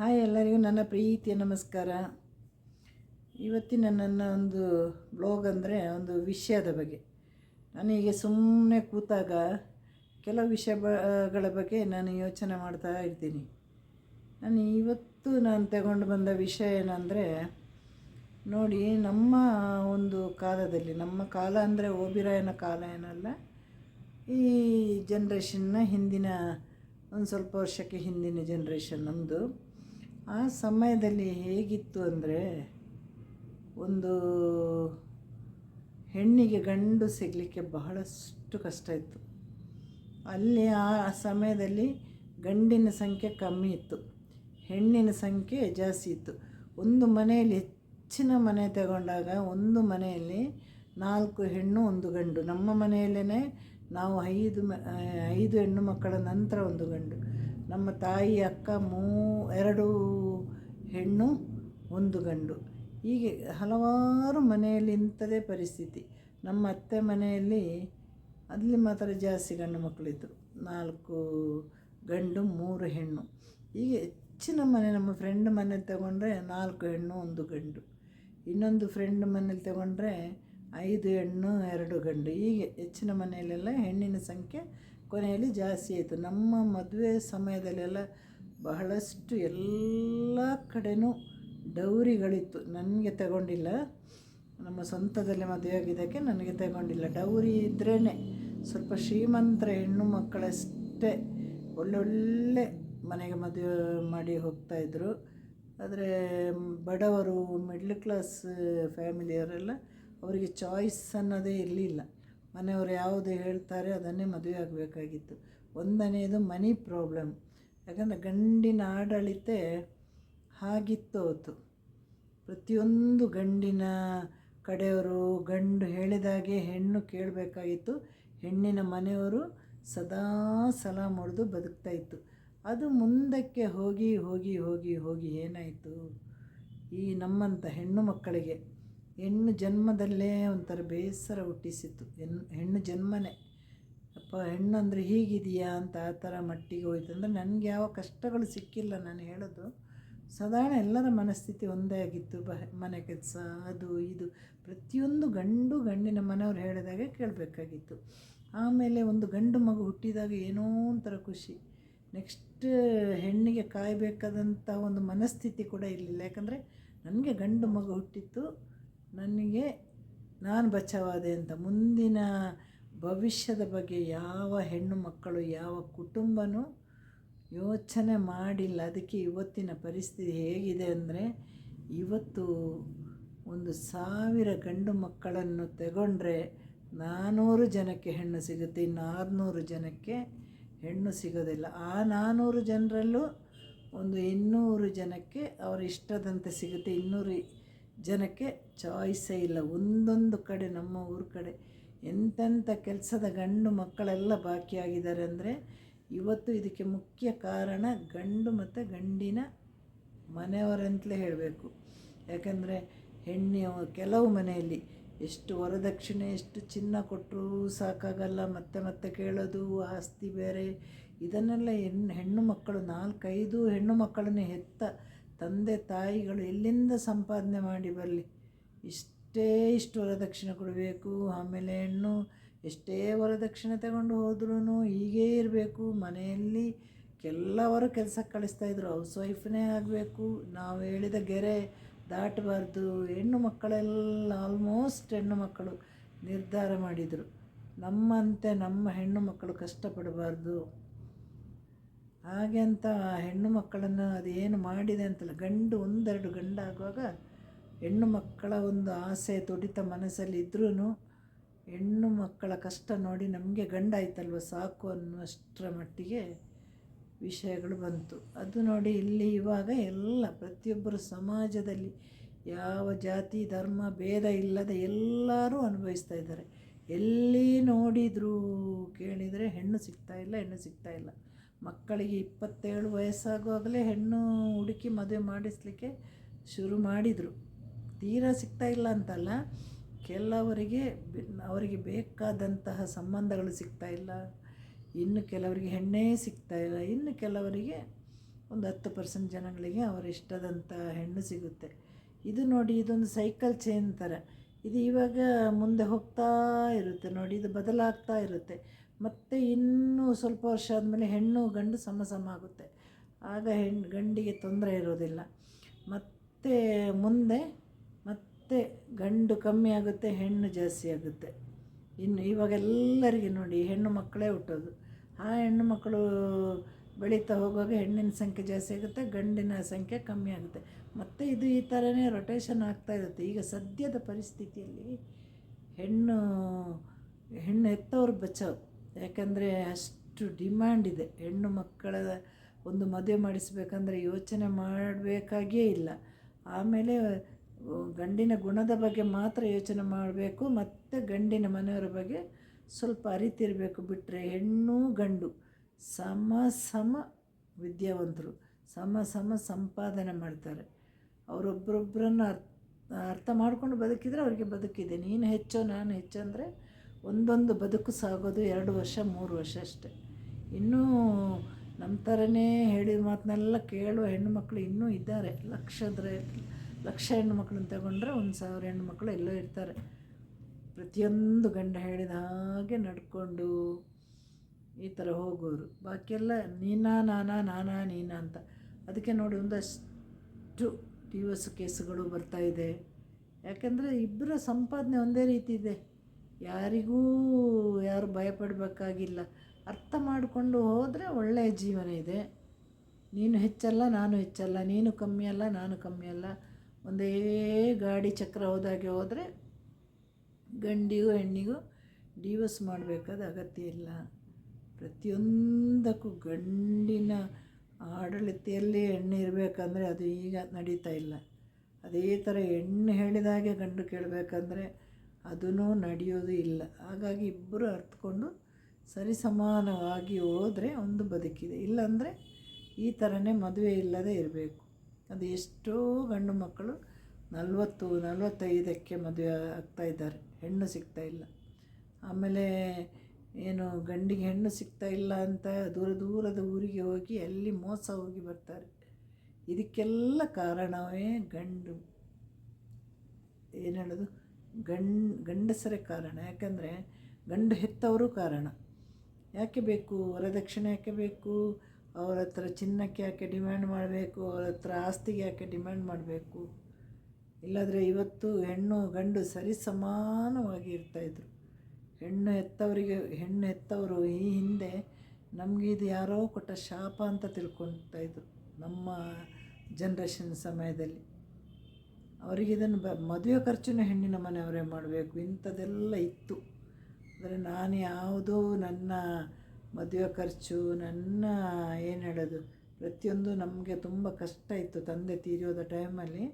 Hi ಎಲ್ಲರಿಗೂ ನನ್ನ ಪ್ರೀತಿಯ ನಮಸ್ಕಾರ. ಇವತ್ತಿನ ನನ್ನ ಒಂದು ಬ್ಲಾಗ್ ಅಂದರೆ ಒಂದು ವಿಷಯದ ಬಗ್ಗೆ. ನಾನೀಗ ಸುಮ್ಮನೆ ಕೂತಾಗ ಕೆಲವು ವಿಷಯಗಳ ಬಗ್ಗೆ ನಾನು ಯೋಚನೆ ಮಾಡ್ತಾ ಇರ್ತೀನಿ ನಾನು ಇವತ್ತು ನಾನು ತಗೊಂಡು ಬಂದ ವಿಷಯ ಏನಂದರೆ, ನೋಡಿ ನಮ್ಮ ಒಂದು ಕಾಲದಲ್ಲಿ, ನಮ್ಮ ಕಾಲ ಅಂದರೆ ಓಬಿರಾಯನ ಕಾಲ ಏನಲ್ಲ, ಈ ಜನ್ರೇಷನ್ನ ಹಿಂದಿನ, ಒಂದು ಸ್ವಲ್ಪ ವರ್ಷಕ್ಕೆ ಹಿಂದಿನ ಜನ್ರೇಷನ್ ನಮ್ಮದು ಆ ಸಮಯದಲ್ಲಿ ಹೇಗಿತ್ತು ಅಂದರೆ ಒಂದು ಹೆಣ್ಣಿಗೆ ಗಂಡು ಸಿಗಲಿಕ್ಕೆ ಬಹಳಷ್ಟು ಕಷ್ಟ ಇತ್ತು. ಅಲ್ಲಿ ಆ ಸಮಯದಲ್ಲಿ ಗಂಡಿನ ಸಂಖ್ಯೆ ಕಮ್ಮಿ ಇತ್ತು. ಹೆಣ್ಣಿನ ಸಂಖ್ಯೆ ಜಾಸ್ತಿ ಇತ್ತು. ಒಂದು ಮನೆಯಲ್ಲಿ ಹೆಚ್ಚಿನ ಮನೆ ತಗೊಂಡಾಗ ಒಂದು ಮನೆಯಲ್ಲಿ ನಾಲ್ಕು ಹೆಣ್ಣು, ಒಂದು ಗಂಡು. ನಮ್ಮ ಮನೆಯಲ್ಲೇ ನಾವು ಐದು ಮ, ಐದು ಹೆಣ್ಣು ಮಕ್ಕಳ ನಂತರ ಒಂದು ಗಂಡು. ನಮ್ಮ ತಾಯಿ, ಅಕ್ಕ, ಮೂ, ಎರಡು ಹೆಣ್ಣು, ಒಂದು ಗಂಡು. ಹೀಗೆ ಹಲವಾರು ಮನೆಯಲ್ಲಿ ಇಂಥದೇ ಪರಿಸ್ಥಿತಿ. ನಮ್ಮ ಅತ್ತೆ ಮನೆಯಲ್ಲಿ ಅಲ್ಲಿ ಮಾತ್ರ ಜಾಸ್ತಿ ಗಂಡು ಮಕ್ಕಳಿದ್ದರು ನಾಲ್ಕು ಗಂಡು, ಮೂರು ಹೆಣ್ಣು. ಹೀಗೆ ಹೆಚ್ಚಿನ ಮನೆ ನಮ್ಮ ಫ್ರೆಂಡ್ ಮನೇಲಿ ತಗೊಂಡ್ರೆ ನಾಲ್ಕು ಹೆಣ್ಣು, ಒಂದು ಗಂಡು. ಇನ್ನೊಂದು ಫ್ರೆಂಡ್ ಮನೇಲಿ ತಗೊಂಡ್ರೆ ಐದು ಹೆಣ್ಣು, ಎರಡು ಗಂಡು. ಹೀಗೆ ಹೆಚ್ಚಿನ ಮನೆಯಲ್ಲೆಲ್ಲ ಹೆಣ್ಣಿನ ಸಂಖ್ಯೆ ಕೊನೆಯಲ್ಲಿ ಜಾಸ್ತಿ ಆಯಿತು. ನಮ್ಮ ಮದುವೆ ಸಮಯದಲ್ಲೆಲ್ಲ ಬಹಳಷ್ಟು ಎಲ್ಲ ಕಡೆಯೂ ಡೌರಿಗಳಿತ್ತು. ನನಗೆ ತಗೊಂಡಿಲ್ಲ. ನಮ್ಮ ಸ್ವಂತದಲ್ಲಿ ಮದುವೆ ಆಗಿದ್ದಕ್ಕೆ ನನಗೆ ತಗೊಂಡಿಲ್ಲ. ಡೌರಿ ಇದ್ರೇ ಸ್ವಲ್ಪ ಶ್ರೀಮಂತರ ಹೆಣ್ಣು ಮಕ್ಕಳಷ್ಟೇ ಒಳ್ಳೊಳ್ಳೆ ಮನೆಗೆ ಮದುವೆ ಮಾಡಿ ಹೋಗ್ತಾಯಿದ್ರು ಆದರೆ ಬಡವರು ಮಿಡ್ಲ್ ಕ್ಲಾಸ್ ಫ್ಯಾಮಿಲಿಯವರೆಲ್ಲ ಅವರಿಗೆ ಚಾಯ್ಸ್ ಅನ್ನೋದೇ ಇರಲಿಲ್ಲ. ಮನೆಯವರು ಯಾವುದು ಹೇಳ್ತಾರೆ ಅದನ್ನೇ ಮದುವೆ ಆಗಬೇಕಾಗಿತ್ತು. ಒಂದನೇದು ಮನಿ ಪ್ರಾಬ್ಲಮ್ ಯಾಕಂದರೆ ಗಂಡಿನ ಆಡಳಿತ ಹಾಗಿತ್ತು ಅವತ್ತು ಪ್ರತಿಯೊಂದು ಗಂಡಿನ ಕಡೆಯವರು ಗಂಡು ಹೇಳಿದಾಗೆ ಹೆಣ್ಣು ಕೇಳಬೇಕಾಗಿತ್ತು. ಹೆಣ್ಣಿನ ಮನೆಯವರು ಸದಾ ಸಲ ಮುಡಿದು ಬದುಕ್ತಾಯಿತ್ತು ಅದು ಮುಂದಕ್ಕೆ ಹೋಗಿ ಹೋಗಿ ಹೋಗಿ ಹೋಗಿ ಏನಾಯಿತು? ಈ ನಮ್ಮಂಥ ಹೆಣ್ಣು ಮಕ್ಕಳಿಗೆ ಹೆಣ್ಣು ಜನ್ಮದಲ್ಲೇ ಒಂಥರ ಬೇಸರ ಹುಟ್ಟಿಸಿತ್ತು. ಹೆಣ್ಣು ಹೆಣ್ಣು ಜನ್ಮನೇ. ಅಪ್ಪ ಹೆಣ್ಣಂದರೆ ಹೀಗಿದೆಯಾ ಅಂತ ಆ ಥರ ಮಟ್ಟಿಗೆ ಹೋಯ್ತು. ಅಂದರೆ ನನಗೆ ಯಾವ ಕಷ್ಟಗಳು ಸಿಕ್ಕಿಲ್ಲ ನಾನು ಹೇಳೋದು. ಸಾಧಾರಣ ಎಲ್ಲರ ಮನಸ್ಥಿತಿ ಒಂದೇ ಆಗಿತ್ತು. ಬ, ಮನೆ ಕೆಲಸ, ಅದು, ಇದು. ಪ್ರತಿಯೊಂದು ಗಂಡು ಗಂಡಿನ ಮನೆಯವ್ರು ಹೇಳಿದಾಗೆ ಕೇಳಬೇಕಾಗಿತ್ತು. ಆಮೇಲೆ ಒಂದು ಗಂಡು ಮಗು ಹುಟ್ಟಿದಾಗ ಏನೋ ಒಂಥರ ಖುಷಿ. ನೆಕ್ಸ್ಟ್ ಹೆಣ್ಣಿಗೆ ಕಾಯಬೇಕಾದಂಥ ಒಂದು ಮನಸ್ಥಿತಿ ಕೂಡ ಇರಲಿಲ್ಲ. ಯಾಕಂದರೆ ನನಗೆ ಗಂಡು ಮಗು ಹುಟ್ಟಿತ್ತು. ನನಗೆ ನಾನು ಬಚಾವಾದೆ ಅಂತ ಮುಂದಿನ ಭವಿಷ್ಯದ ಬಗ್ಗೆ ಯಾವ ಹೆಣ್ಣು ಮಕ್ಕಳು, ಯಾವ ಕುಟುಂಬನೂ ಯೋಚನೆ ಮಾಡಿಲ್ಲ. ಅದಕ್ಕೆ ಇವತ್ತಿನ ಪರಿಸ್ಥಿತಿ ಹೇಗಿದೆ ಅಂದರೆ, ಇವತ್ತು ಒಂದು ಸಾವಿರ ಗಂಡು ಮಕ್ಕಳನ್ನು ತಗೊಂಡ್ರೆ ನಾನ್ನೂರು ಜನಕ್ಕೆ ಹೆಣ್ಣು ಸಿಗುತ್ತೆ, ಇನ್ನು ಆರುನೂರು ಜನಕ್ಕೆ ಹೆಣ್ಣು ಸಿಗೋದಿಲ್ಲ. ಆ ನಾನ್ನೂರು ಜನರಲ್ಲೂ ಒಂದು ಇನ್ನೂರು ಜನಕ್ಕೆ ಅವರ ಇಷ್ಟದಂತೆ ಸಿಗುತ್ತೆ, ಇನ್ನೂರು ಜನಕ್ಕೆ ಚಾಯ್ಸೇ ಇಲ್ಲ. ಒಂದೊಂದು ಕಡೆ, ನಮ್ಮ ಊರ ಕಡೆ ಎಂತೆಂಥ ಕೆಲಸದ ಗಂಡು ಮಕ್ಕಳೆಲ್ಲ ಬಾಕಿಯಾಗಿದ್ದಾರೆ ಅಂದರೆ ಇವತ್ತು ಇದಕ್ಕೆ ಮುಖ್ಯ ಕಾರಣ ಗಂಡು ಮತ್ತು ಗಂಡಿನ ಮನೆಯವರಂತಲೇ ಹೇಳಬೇಕು. ಯಾಕಂದರೆ ಹೆಣ್ಣಿನ ಕೆಲವು ಮನೆಯಲ್ಲಿ ಎಷ್ಟು ವರದಕ್ಷಿಣೆ ಎಷ್ಟು ಚಿನ್ನ ಕೊಟ್ಟರೂ ಸಾಕಾಗಲ್ಲ, ಮತ್ತೆ ಮತ್ತೆ ಕೇಳೋದು, ಆಸ್ತಿ ಬೇರೆ. ಇದನ್ನೆಲ್ಲ ಹೆಣ್ಣು ಹೆಣ್ಣು ಮಕ್ಕಳು ನಾಲ್ಕೈದು ಹೆಣ್ಣು ಮಕ್ಕಳನ್ನೇ ಹೆತ್ತ ತಂದೆ ತಾಯಿಗಳು ಎಲ್ಲಿಂದ ಸಂಪಾದನೆ ಮಾಡಿ ಬರಲಿ? ಇಷ್ಟೇ ಇಷ್ಟು ವರದಕ್ಷಿಣೆ ಕೊಡಬೇಕು, ಆಮೇಲೆ ಹೆಣ್ಣು ಎಷ್ಟೇ ವರದಕ್ಷಿಣೆ ತಗೊಂಡು ಹೋದ್ರೂ ಹೀಗೇ ಇರಬೇಕು. ಮನೆಯಲ್ಲಿ ಕೆಲವರು ಕೆಲಸಕ್ಕೆ ಕಳಿಸ್ತಾಯಿದ್ರು ಹೌಸ್ ವೈಫ್ನೇ ಆಗಬೇಕು. ನಾವು ಹೇಳಿದ ಗೆರೆ ದಾಟಬಾರ್ದು. ಹೆಣ್ಣು ಮಕ್ಕಳೆಲ್ಲ ಆಲ್ಮೋಸ್ಟ್ ಹೆಣ್ಣು ಮಕ್ಕಳು ನಿರ್ಧಾರ ಮಾಡಿದರು. ನಮ್ಮಂತೆ ನಮ್ಮ ಹೆಣ್ಣು ಮಕ್ಕಳು ಕಷ್ಟಪಡಬಾರ್ದು. ಹಾಗೆ ಅಂತ ಹೆಣ್ಣು ಮಕ್ಕಳನ್ನು ಅದೇನು ಮಾಡಿದೆ ಅಂತಲ್ಲ, ಗಂಡು ಒಂದೆರಡು ಗಂಡಾಗುವಾಗ ಹೆಣ್ಣು ಮಕ್ಕಳ ಒಂದು ಆಸೆ, ತುಡಿತ ಮನಸ್ಸಲ್ಲಿ ಇದ್ರೂ ಹೆಣ್ಣು ಮಕ್ಕಳ ಕಷ್ಟ ನೋಡಿ ನಮಗೆ ಗಂಡಾಯ್ತಲ್ವ ಸಾಕು ಅನ್ನುವಷ್ಟರ ಮಟ್ಟಿಗೆ ವಿಷಯಗಳು ಬಂತು. ಅದು ನೋಡಿ ಇಲ್ಲಿ ಇವಾಗ ಎಲ್ಲ ಪ್ರತಿಯೊಬ್ಬರು ಸಮಾಜದಲ್ಲಿ ಯಾವ ಜಾತಿ, ಧರ್ಮ, ಭೇದ ಇಲ್ಲದೆ ಎಲ್ಲರೂ ಅನುಭವಿಸ್ತಾ ಇದ್ದಾರೆ. ಎಲ್ಲಿ ನೋಡಿದರೂ ಕೇಳಿದರೆ ಹೆಣ್ಣು ಸಿಗ್ತಾ ಇಲ್ಲ, ಹೆಣ್ಣು ಸಿಗ್ತಾ ಇಲ್ಲ. ಮಕ್ಕಳಿಗೆ ಇಪ್ಪತ್ತೇಳು ವಯಸ್ಸಾಗುವಾಗಲೇ ಹೆಣ್ಣು ಹುಡುಕಿ ಮದುವೆ ಮಾಡಿಸ್ಲಿಕ್ಕೆ ಶುರು ಮಾಡಿದರು. ತೀರಾ ಸಿಗ್ತಾ ಇಲ್ಲ ಅಂತಲ್ಲ, ಕೆಲವರಿಗೆ ಅವರಿಗೆ ಬೇಕಾದಂತಹ ಸಂಬಂಧಗಳು ಸಿಗ್ತಾ ಇಲ್ಲ. ಇನ್ನು ಕೆಲವರಿಗೆ ಹೆಣ್ಣೇ ಸಿಗ್ತಾ ಇಲ್ಲ. ಇನ್ನು ಕೆಲವರಿಗೆ ಒಂದು ಹತ್ತು ಪರ್ಸೆಂಟ್ ಜನಗಳಿಗೆ ಅವರ ಇಷ್ಟದಂಥ ಹೆಣ್ಣು ಸಿಗುತ್ತೆ. ಇದು ನೋಡಿ ಇದೊಂದು ಸೈಕಲ್ ಚೇನ್ ಥರ. ಇದು ಇವಾಗ ಮುಂದೆ ಹೋಗ್ತಾ ಇರುತ್ತೆ ನೋಡಿ, ಇದು ಬದಲಾಗ್ತಾ ಇರುತ್ತೆ. ಮತ್ತು ಇನ್ನೂ ಸ್ವಲ್ಪ ವರ್ಷ ಆದಮೇಲೆ ಹೆಣ್ಣು ಗಂಡು ಸಮ ಸಮ ಆಗುತ್ತೆ. ಆಗ ಹೆಣ್ಣು ಗಂಡಿಗೆ ತೊಂದರೆ ಇರೋದಿಲ್ಲ. ಮತ್ತು ಮುಂದೆ, ಮತ್ತೆ ಗಂಡು ಕಮ್ಮಿ ಆಗುತ್ತೆ, ಹೆಣ್ಣು ಜಾಸ್ತಿ ಆಗುತ್ತೆ. ಇನ್ನು ಇವಾಗ ಎಲ್ಲರಿಗೆ ನೋಡಿ, ಹೆಣ್ಣು ಮಕ್ಕಳೇ ಹುಟ್ಟೋದು. ಆ ಹೆಣ್ಣು ಮಕ್ಕಳು ಬೆಳೀತಾ ಹೋಗುವಾಗ ಹೆಣ್ಣಿನ ಸಂಖ್ಯೆ ಜಾಸ್ತಿ ಆಗುತ್ತೆ, ಗಂಡಿನ ಸಂಖ್ಯೆ ಕಮ್ಮಿ ಆಗುತ್ತೆ. ಮತ್ತು ಇದು ಈ ಥರನೇ ರೊಟೇಷನ್ ಆಗ್ತಾ ಇರುತ್ತೆ. ಈಗ ಸದ್ಯದ ಪರಿಸ್ಥಿತಿಯಲ್ಲಿ ಹೆಣ್ಣು ಹೆಣ್ಣು ಹೆತ್ತವ್ರು ಬಚಾವ್. ಯಾಕಂದರೆ ಅಷ್ಟು ಡಿಮ್ಯಾಂಡ್ ಇದೆ. ಹೆಣ್ಣು ಮಕ್ಕಳ ಒಂದು ಮದುವೆ ಮಾಡಿಸ್ಬೇಕಂದ್ರೆ ಯೋಚನೆ ಮಾಡಬೇಕಾಗಿಯೇ ಇಲ್ಲ. ಆಮೇಲೆ ಗಂಡಿನ ಗುಣದ ಬಗ್ಗೆ ಮಾತ್ರ ಯೋಚನೆ ಮಾಡಬೇಕು. ಮತ್ತು ಗಂಡಿನ ಮನೆಯವರ ಬಗ್ಗೆ ಸ್ವಲ್ಪ ಅರಿತಿರಬೇಕು ಬಿಟ್ಟರೆ ಹೆಣ್ಣು ಗಂಡು ಸಮ ಸಮ ವಿದ್ಯಾವಂತರು, ಸಮ ಸಮ ಸಂಪಾದನೆ ಮಾಡ್ತಾರೆ. ಅವರೊಬ್ಬರೊಬ್ಬರನ್ನು ಅರ್ಥ ಅರ್ಥ ಮಾಡ್ಕೊಂಡು ಬದುಕಿದರೆ ಅವರಿಗೆ ಬದುಕಿದೆ. ನೀನು ಹೆಚ್ಚು, ನಾನು ಹೆಚ್ಚು ಅಂದರೆ ಒಂದೊಂದು ಬದುಕು ಸಾಗೋದು ಎರಡು ವರ್ಷ, ಮೂರು ವರ್ಷ ಅಷ್ಟೆ. ಇನ್ನೂ ನಮ್ಮ ಥರನೇ ಹೇಳಿದ ಮಾತನ್ನೆಲ್ಲ ಕೇಳುವ ಹೆಣ್ಣುಮಕ್ಳು ಇನ್ನೂ ಇದ್ದಾರೆ. ಲಕ್ಷದ್ರೆ ಲಕ್ಷ ಹೆಣ್ಣು ಮಕ್ಕಳನ್ನ ತಗೊಂಡ್ರೆ ಒಂದು ಸಾವಿರ ಹೆಣ್ಣುಮಕ್ಳು ಎಲ್ಲೋ ಇರ್ತಾರೆ. ಪ್ರತಿಯೊಂದು ಗಂಡ ಹೇಳಿದ ಹಾಗೆ ನಡ್ಕೊಂಡು ಈ ಥರ ಹೋಗೋರು. ಬಾಕಿಯೆಲ್ಲ ನೀನಾ, ನಾನಾ ನಾನಾ, ನೀನಾ ಅಂತ. ಅದಕ್ಕೆ ನೋಡಿ ಒಂದಷ್ಟು ಡಿವೋರ್ಸ್ ಕೇಸುಗಳು ಬರ್ತಾ ಇದೆ. ಯಾಕೆಂದರೆ ಇಬ್ಬರ ಸಂಪಾದನೆ ಒಂದೇ ರೀತಿ ಇದೆ. ಯಾರಿಗೂ ಯಾರು ಭಯಪಡಬೇಕಾಗಿಲ್ಲ. ಅರ್ಥ ಮಾಡಿಕೊಂಡು ಹೋದರೆ ಒಳ್ಳೆಯ ಜೀವನ ಇದೆ. ನೀನು ಹೆಚ್ಚಲ್ಲ, ನಾನು ಹೆಚ್ಚಲ್ಲ, ನೀನು ಕಮ್ಮಿ ಅಲ್ಲ, ನಾನು ಕಮ್ಮಿ ಅಲ್ಲ. ಒಂದೇ ಗಾಡಿ ಚಕ್ರ ಹೋದಾಗೆ ಹೋದರೆ ಗಂಡಿಗೂ ಹೆಣ್ಣಿಗೂ ಡಿವೋರ್ಸ್ ಮಾಡಬೇಕಾದ ಅಗತ್ಯ ಇಲ್ಲ. ಪ್ರತಿಯೊಂದಕ್ಕೂ ಗಂಡಿನ ಆಡಳಿತೆಯಲ್ಲಿ ಹೆಣ್ಣು ಇರಬೇಕಂದ್ರೆ ಅದು ಈಗ ನಡೀತಾ ಇಲ್ಲ. ಅದೇ ಥರ ಹೆಣ್ಣು ಹೇಳಿದಾಗೆ ಗಂಡು ಕೇಳಬೇಕಂದ್ರೆ ಅದೂ ನಡೆಯೋದು ಇಲ್ಲ. ಹಾಗಾಗಿ ಇಬ್ಬರು ಅರ್ಥಕೊಂಡು ಸರಿಸಮಾನವಾಗಿ ಹೋದರೆ ಒಂದು ಬದುಕಿದೆ. ಇಲ್ಲಾಂದರೆ ಈ ಥರನೇ ಮದುವೆ ಇಲ್ಲದೆ ಇರಬೇಕು. ಅದು ಎಷ್ಟೋ ಗಂಡು ಮಕ್ಕಳು ನಲವತ್ತು, ನಲವತ್ತೈದಕ್ಕೆ ಮದುವೆ ಆಗ್ತಾ ಇದ್ದಾರೆ. ಹೆಣ್ಣು ಸಿಗ್ತಾ ಇಲ್ಲ. ಆಮೇಲೆ ಏನು ಗಂಡಿಗೆ ಹೆಣ್ಣು ಸಿಗ್ತಾ ಇಲ್ಲ ಅಂತ ದೂರ ದೂರದ ಊರಿಗೆ ಹೋಗಿ ಅಲ್ಲಿ ಮೋಸ ಹೋಗಿ ಬರ್ತಾರೆ. ಇದಕ್ಕೆಲ್ಲ ಕಾರಣವೇ ಗಂಡು. ಏನು ಹೇಳೋದು? ಗಂಡ್, ಗಂಡಸರೇ ಕಾರಣ. ಯಾಕಂದರೆ ಗಂಡು ಹೆತ್ತವರು ಕಾರಣ. ಯಾಕೆ ಬೇಕು? ವರದಕ್ಷಿಣೆ ಯಾಕೆ ಬೇಕು? ಅವ್ರ ಹತ್ರ ಚಿನ್ನಕ್ಕೆ ಯಾಕೆ ಡಿಮ್ಯಾಂಡ್ ಮಾಡಬೇಕು? ಅವ್ರ ಹತ್ರ ಆಸ್ತಿಗೆ ಯಾಕೆ ಡಿಮ್ಯಾಂಡ್ ಮಾಡಬೇಕು? ಇಲ್ಲಾದರೆ ಇವತ್ತು ಹೆಣ್ಣು ಗಂಡು ಸರಿ ಸಮಾನವಾಗಿ ಇರ್ತಾಯಿದ್ರು ಹೆಣ್ಣು ಹೆತ್ತವರಿಗೆ, ಹೆಣ್ಣು ಹೆತ್ತವರು ಈ ಹಿಂದೆ ನಮಗೆ ಇದು ಯಾರೋ ಕೊಟ್ಟ ಶಾಪ ಅಂತ ತಿಳ್ಕೊಳ್ತಾ ಇದ್ರು ನಮ್ಮ ಜನ್ರೇಷನ್ ಸಮಯದಲ್ಲಿ. ಅವರಿಗೆ ಇದನ್ನು ಬ, ಮದುವೆ ಖರ್ಚನ್ನು ಹೆಣ್ಣಿನ ಮನೆಯವರೇ ಮಾಡಬೇಕು, ಇಂಥದ್ದೆಲ್ಲ ಇತ್ತು. ಅಂದರೆ ನಾನು ಯಾವುದೋ ನನ್ನ ಮದುವೆ ಖರ್ಚು, ನನ್ನ ಏನು ಹೇಳೋದು, ಪ್ರತಿಯೊಂದು ನಮಗೆ ತುಂಬ ಕಷ್ಟ ಇತ್ತು ತಂದೆ ತೀರಿಯೋದ ಟೈಮಲ್ಲಿ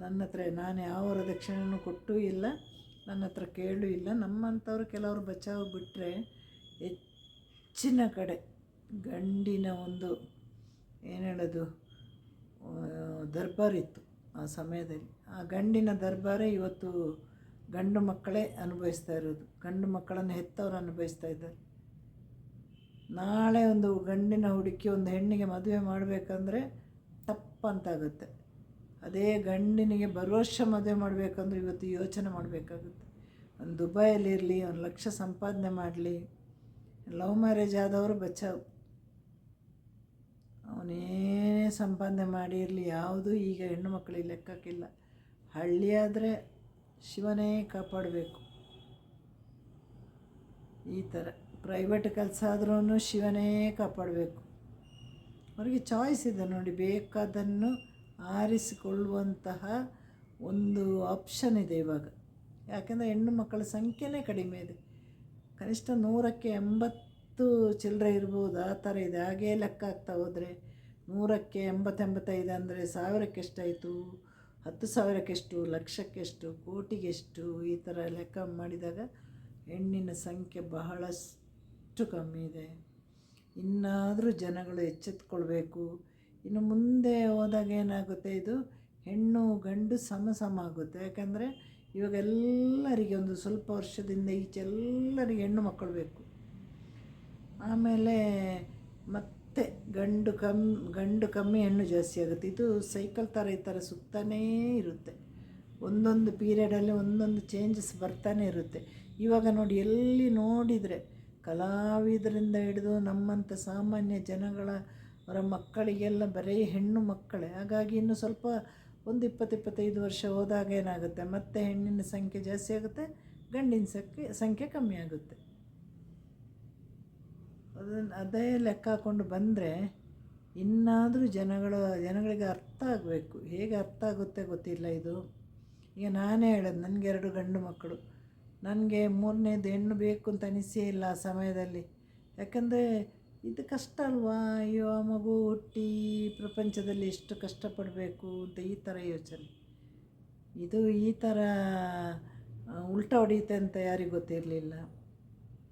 ನನ್ನ ಹತ್ರ ನಾನು ಯಾವ ವರದಕ್ಷಿಣೆನೂ ಕೊಟ್ಟೂ ಇಲ್ಲ. ನನ್ನ ಹತ್ರ ಕೇಳೂ ಇಲ್ಲ. ನಮ್ಮಂಥವ್ರು ಕೆಲವರು ಬಚಾವ್ ಬಿಟ್ಟರೆ ಹೆಚ್ಚಿನ ಕಡೆ ಗಂಡಿನ ಒಂದು ಏನು ಹೇಳೋದು ದರ್ಬಾರ್ ಇತ್ತು ಆ ಸಮಯದಲ್ಲಿ. ಆ ಗಂಡಿನ ದರ್ಬಾರೇ ಇವತ್ತು ಗಂಡು ಮಕ್ಕಳೇ ಅನುಭವಿಸ್ತಾ ಇರೋದು. ಗಂಡು ಮಕ್ಕಳನ್ನು ಹೆತ್ತವರು ಅನುಭವಿಸ್ತಾ ಇದ್ದಾರೆ. ನಾಳೆ ಒಂದು ಗಂಡಿನ ಹುಡುಕಿ ಒಂದು ಹೆಣ್ಣಿಗೆ ಮದುವೆ ಮಾಡಬೇಕಂದ್ರೆ ತಪ್ಪಂತಾಗುತ್ತೆ. ಅದೇ ಗಂಡಿನಿಗೆ ಬರುವರ್ಷ ಮದುವೆ ಮಾಡಬೇಕಂದ್ರೆ ಇವತ್ತು ಯೋಚನೆ ಮಾಡಬೇಕಾಗುತ್ತೆ. ಒಂದು ದುಬೈಯಲ್ಲಿರಲಿ ಒಂದು ಲಕ್ಷ ಸಂಪಾದನೆ ಮಾಡಲಿ, ಲವ್ ಮ್ಯಾರೇಜ್ ಆದವರು ಬಚಾವ್. ಅವನೇನೇ ಸಂಪಾದನೆ ಮಾಡಿರಲಿ ಯಾವುದು ಈಗ ಹೆಣ್ಣು ಮಕ್ಕಳಿಗೆ ಲೆಕ್ಕಕ್ಕಿಲ್ಲ ಹಳ್ಳಿಯಾದರೆ ಶಿವನೇ ಕಾಪಾಡಬೇಕು. ಈ ಥರ ಪ್ರೈವೇಟ್ ಕೆಲಸ ಆದ್ರೂ ಶಿವನೇ ಕಾಪಾಡಬೇಕು. ಅವರಿಗೆ ಚಾಯ್ಸ್ ಇದೆ ನೋಡಿ, ಬೇಕಾದನ್ನು ಆರಿಸಿಕೊಳ್ಳುವಂತಹ ಒಂದು ಆಪ್ಷನ್ ಇದೆ ಇವಾಗ. ಯಾಕೆಂದರೆ ಹೆಣ್ಣು ಮಕ್ಕಳ ಸಂಖ್ಯೆನೇ ಕಡಿಮೆ ಇದೆ. ಕನಿಷ್ಠ ನೂರಕ್ಕೆ ಎಂಬತ್ತು ಚಿಲ್ಲರೆ ಇರ್ಬೋದು, ಆ ಥರ ಇದೆ. ಹಾಗೇ ಲೆಕ್ಕ ಆಗ್ತಾ ಹೋದರೆ ನೂರಕ್ಕೆ ಎಂಬತ್ತೆಂಬತ್ತೈದು ಅಂದರೆ ಸಾವಿರಕ್ಕೆ ಎಷ್ಟಾಯಿತು? ಹತ್ತು ಸಾವಿರಕ್ಕೆಷ್ಟು ಲಕ್ಷಕ್ಕೆಷ್ಟು ಕೋಟಿಗೆಷ್ಟು ಈ ಥರ ಲೆಕ್ಕ ಮಾಡಿದಾಗ ಹೆಣ್ಣಿನ ಸಂಖ್ಯೆ ಬಹಳಷ್ಟು ಕಮ್ಮಿ ಇದೆ. ಇನ್ನಾದರೂ ಜನಗಳು ಎಚ್ಚೆತ್ಕೊಳ್ಬೇಕು. ಇನ್ನು ಮುಂದೆ ಹೋದಾಗ ಏನಾಗುತ್ತೆ ಇದು? ಹೆಣ್ಣು ಗಂಡು ಸಮ ಸಮ ಆಗುತ್ತೆ. ಯಾಕಂದರೆ ಇವಾಗ ಎಲ್ಲರಿಗೆ ಒಂದು ಸ್ವಲ್ಪ ವರ್ಷದಿಂದ ಈಚೆ ಎಲ್ಲರಿಗೆ ಹೆಣ್ಣು ಮಕ್ಕಳು ಬೇಕು. ಆಮೇಲೆ ಮತ್ತೆ ಗಂಡು ಕಮ್ಮಿ ಗಂಡು ಕಮ್ಮಿ, ಹೆಣ್ಣು ಜಾಸ್ತಿ ಆಗುತ್ತೆ. ಇದು ಸೈಕಲ್ ಥರ ಈ ಥರ ಸುತ್ತಾನೇ ಇರುತ್ತೆ. ಒಂದೊಂದು ಪೀರಿಯಡಲ್ಲಿ ಒಂದೊಂದು ಚೇಂಜಸ್ ಬರ್ತಾನೆ ಇರುತ್ತೆ. ಇವಾಗ ನೋಡಿ, ಎಲ್ಲಿ ನೋಡಿದರೆ ಕಲಾವಿದರಿಂದ ಹಿಡಿದು ನಮ್ಮಂಥ ಸಾಮಾನ್ಯ ಜನಗಳ ಅವರ ಮಕ್ಕಳಿಗೆಲ್ಲ ಬರೀ ಹೆಣ್ಣು ಮಕ್ಕಳೇ. ಹಾಗಾಗಿ ಇನ್ನು ಸ್ವಲ್ಪ ಒಂದು ಇಪ್ಪತ್ತು ಇಪ್ಪತ್ತೈದು ವರ್ಷ ಹೋದಾಗ ಏನಾಗುತ್ತೆ? ಮತ್ತೆ ಹೆಣ್ಣಿನ ಸಂಖ್ಯೆ ಜಾಸ್ತಿ ಆಗುತ್ತೆ, ಗಂಡಿನ ಸಂಖ್ಯೆ ಸಂಖ್ಯೆ ಕಮ್ಮಿ ಆಗುತ್ತೆ. ಅದನ್ನು ಅದೇ ಲೆಕ್ಕ ಹಾಕ್ಕೊಂಡು ಬಂದರೆ ಇನ್ನಾದರೂ ಜನಗಳ, ಜನಗಳಿಗೆ ಅರ್ಥ ಆಗಬೇಕು. ಹೇಗೆ ಅರ್ಥ ಆಗುತ್ತೆ ಗೊತ್ತಿಲ್ಲ ಇದು. ಈಗ ನಾನೇ ಹೇಳೋದು, ನನಗೆ ಎರಡು ಗಂಡು ಮಕ್ಕಳು. ನನಗೆ ಮೂರನೇದು ಹೆಣ್ಣು ಬೇಕು ಅಂತ ಅನಿಸೇ ಇಲ್ಲ ಆ ಸಮಯದಲ್ಲಿ. ಯಾಕಂದರೆ ಇದು ಕಷ್ಟ ಅಲ್ವಾ? ಅಯ್ಯೋ ಮಗು ಹುಟ್ಟಿ ಪ್ರಪಂಚದಲ್ಲಿ ಎಷ್ಟು ಕಷ್ಟಪಡಬೇಕು ಅಂತ ಈ ಥರ ಯೋಚನೆ. ಇದು ಈ ಥರ ಉಲ್ಟ ಉಲ್ಟಾ ಹೊಡೆಯುತ್ತೆ ಅಂತ ಯಾರಿಗೂ ಗೊತ್ತಿರಲಿಲ್ಲ.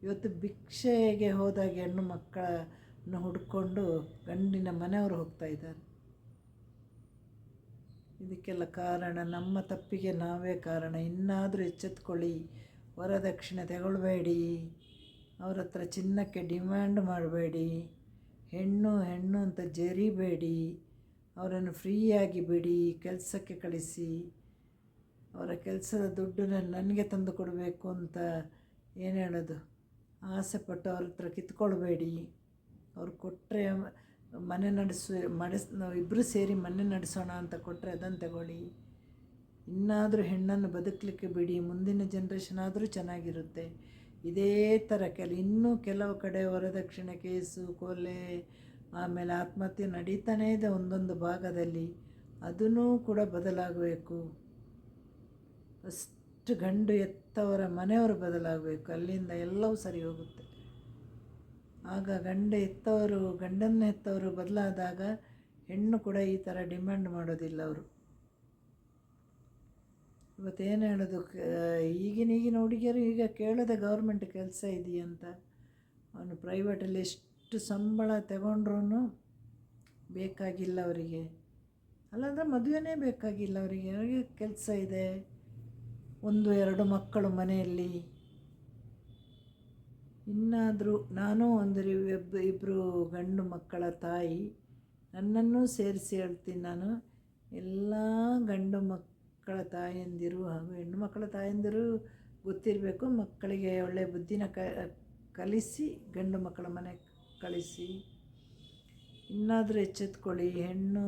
ಇವತ್ತು ಭಿಕ್ಷೆಗೆ ಹೋದಾಗ ಹೆಣ್ಣು ಮಕ್ಕಳನ್ನು ಹುಡ್ಕೊಂಡು ಗಂಡಿನ ಮನೆಯವರು ಹೋಗ್ತಾ ಇದ್ದಾರೆ. ಇದಕ್ಕೆಲ್ಲ ಕಾರಣ, ನಮ್ಮ ತಪ್ಪಿಗೆ ನಾವೇ ಕಾರಣ. ಇನ್ನಾದರೂ ಎಚ್ಚೆತ್ಕೊಳ್ಳಿ. ವರದಕ್ಷಿಣೆ ತಗೊಳ್ಬೇಡಿ. ಅವ್ರ ಹತ್ರ ಚಿನ್ನಕ್ಕೆ ಡಿಮ್ಯಾಂಡ್ ಮಾಡಬೇಡಿ, ಹೆಣ್ಣು ಹೆಣ್ಣು ಅಂತ ಜರಿಬೇಡಿ, ಅವರನ್ನು ಫ್ರೀಯಾಗಿ ಬಿಡಿ, ಕೆಲಸಕ್ಕೆ ಕಳಿಸಿ, ಅವರ ಕೆಲಸದ ದುಡ್ಡನ್ನ ನನಗೆ ತಂದು ಕೊಡಬೇಕು ಅಂತ ಏನು ಹೇಳೋದು? ಆಸೆ ಪಟ್ಟು ಅವ್ರ ಹತ್ರ ಕಿತ್ಕೊಳ್ಬೇಡಿ. ಅವ್ರು ಕೊಟ್ಟರೆ ಮನೆ ನಡೆಸ, ಮಡಿಸ್, ನಾವು ಇಬ್ಬರು ಸೇರಿ ಮನೆ ನಡೆಸೋಣ ಅಂತ ಕೊಟ್ಟರೆ ಅದನ್ನು ತಗೊಳ್ಳಿ. ಇನ್ನಾದರೂ ಹೆಣ್ಣನ್ನು ಬದುಕಲಿಕ್ಕೆ ಬಿಡಿ, ಮುಂದಿನ ಜನ್ರೇಷನ್ ಆದರೂ ಚೆನ್ನಾಗಿರುತ್ತೆ. ಇದೇ ಥರ ಕೆಲ, ಇನ್ನೂ ಕೆಲವು ಕಡೆ ವರದಕ್ಷಿಣೆ ಕೇಸು, ಕೊಲೆ, ಆಮೇಲೆ ಆತ್ಮಹತ್ಯೆ ನಡೀತಾನೇ ಇದೆ ಒಂದೊಂದು ಭಾಗದಲ್ಲಿ. ಅದನ್ನೂ ಕೂಡ ಬದಲಾಗಬೇಕು. ಫಸ್ಟ್ ಗಂಡು ಎತ್ತವರ ಮನೆಯವರು ಬದಲಾಗಬೇಕು. ಅಲ್ಲಿಂದ ಎಲ್ಲವೂ ಸರಿ ಹೋಗುತ್ತೆ. ಆಗ ಗಂಡ ಎತ್ತವರು, ಗಂಡನ್ನ ಹೆತ್ತವರು ಬದಲಾದಾಗ ಹೆಣ್ಣು ಕೂಡ ಈ ಥರ ಡಿಮ್ಯಾಂಡ್ ಮಾಡೋದಿಲ್ಲ ಅವರು. ಇವತ್ತೇನು ಹೇಳೋದು ಈಗಿನ ಈಗಿನ ಹುಡುಗಿಯರು ಈಗ ಕೇಳೋದೆ ಗೌರ್ಮೆಂಟ್ ಕೆಲಸ ಇದೆಯಂತ ಅವನು ಪ್ರೈವೇಟಲ್ಲಿ ಎಷ್ಟು ಸಂಬಳ ತಗೊಂಡ್ರೂ ಬೇಕಾಗಿಲ್ಲ ಅವರಿಗೆ. ಅಲ್ಲಾಂದರೆ ಮದುವೆನೇ ಬೇಕಾಗಿಲ್ಲ ಅವರಿಗೆ. ಅವರಿಗೆ ಕೆಲಸ ಇದೆ. ಒಂದು, ಎರಡು ಮಕ್ಕಳು ಮನೆಯಲ್ಲಿ. ಇನ್ನಾದರೂ ನಾನು ಒಂದು ಇಬ್ಬ ಇಬ್ಬರು ಗಂಡು ಮಕ್ಕಳ ತಾಯಿ ನನ್ನನ್ನು ಸೇರಿಸಿ ಹೇಳ್ತೀನಿ ನಾನು. ಎಲ್ಲ ಗಂಡು ಮಕ್ಕಳ ತಾಯಂದಿರು ಹಾಗೂ ಹೆಣ್ಣು ಮಕ್ಕಳ ತಾಯಂದಿರು ಗೊತ್ತಿರಬೇಕು. ಮಕ್ಕಳಿಗೆ ಒಳ್ಳೆಯ ಬುದ್ಧಿನ ಕ, ಕಲಿಸಿ, ಗಂಡು ಮಕ್ಕಳ ಮನೆ ಕಳಿಸಿ. ಇನ್ನಾದರೂ ಎಚ್ಚೆತ್ಕೊಳ್ಳಿ. ಹೆಣ್ಣು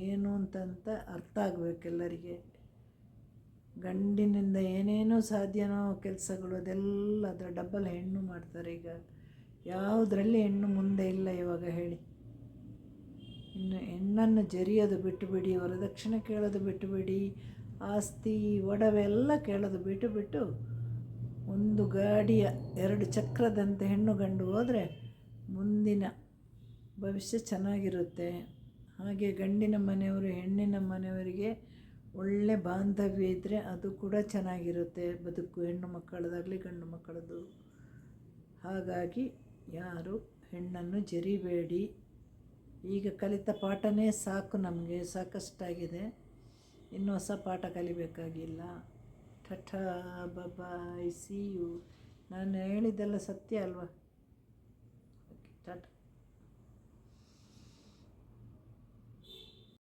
ಏನು ಅಂತಂತ ಅರ್ಥ ಆಗಬೇಕು ಎಲ್ಲರಿಗೆ. ಗಂಡಿನಿಂದ ಏನೇನೋ ಸಾಧ್ಯನೋ ಕೆಲಸಗಳು ಅದೆಲ್ಲ ಅದರ ಡಬ್ಬಲ್ ಹೆಣ್ಣು ಮಾಡ್ತಾರೆ. ಈಗ ಯಾವುದರಲ್ಲಿ ಹೆಣ್ಣು ಮುಂದೆ ಇಲ್ಲ ಇವಾಗ ಹೇಳಿ. ಇನ್ನು ಹೆಣ್ಣನ್ನು ಜರಿಯೋದು ಬಿಟ್ಟುಬಿಡಿ ವರದಕ್ಷಿಣೆ ಕೇಳೋದು ಬಿಟ್ಟುಬಿಡಿ ಆಸ್ತಿ, ಒಡವೆ ಎಲ್ಲ ಕೇಳೋದು, ಬಿಟ್ಟು ಬಿಟ್ಟು ಒಂದು ಗಾಡಿಯ ಎರಡು ಚಕ್ರದಂತೆ ಹೆಣ್ಣು ಗಂಡು ಹೋದರೆ ಮುಂದಿನ ಭವಿಷ್ಯ ಚೆನ್ನಾಗಿರುತ್ತೆ. ಹಾಗೆ ಗಂಡಿನ ಮನೆಯವರು ಹೆಣ್ಣಿನ ಮನೆಯವರಿಗೆ ಒಳ್ಳೆ ಬಾಂಧವ್ಯ ಇದ್ದರೆ ಅದು ಕೂಡ ಚೆನ್ನಾಗಿರುತ್ತೆ. ಬದುಕು ಹೆಣ್ಣು ಮಕ್ಕಳದಾಗಲಿ ಗಂಡು ಮಕ್ಕಳದು ಹಾಗಾಗಿ ಯಾರು ಹೆಣ್ಣನ್ನು ಜರಿಬೇಡಿ. ಈಗ ಕಲಿತ ಪಾಠನೇ ಸಾಕು ನಮಗೆ, ಸಾಕಷ್ಟಾಗಿದೆ. ಇನ್ನು ಹೊಸ ಪಾಠ ಕಲಿಬೇಕಾಗಿಲ್ಲ. ಠಠ ಬಬಾಯ್ ಸಿ ಯು. ನಾನು ಹೇಳಿದ್ದೆಲ್ಲ ಸತ್ಯ ಅಲ್ವಾ? ಟಾಟಾ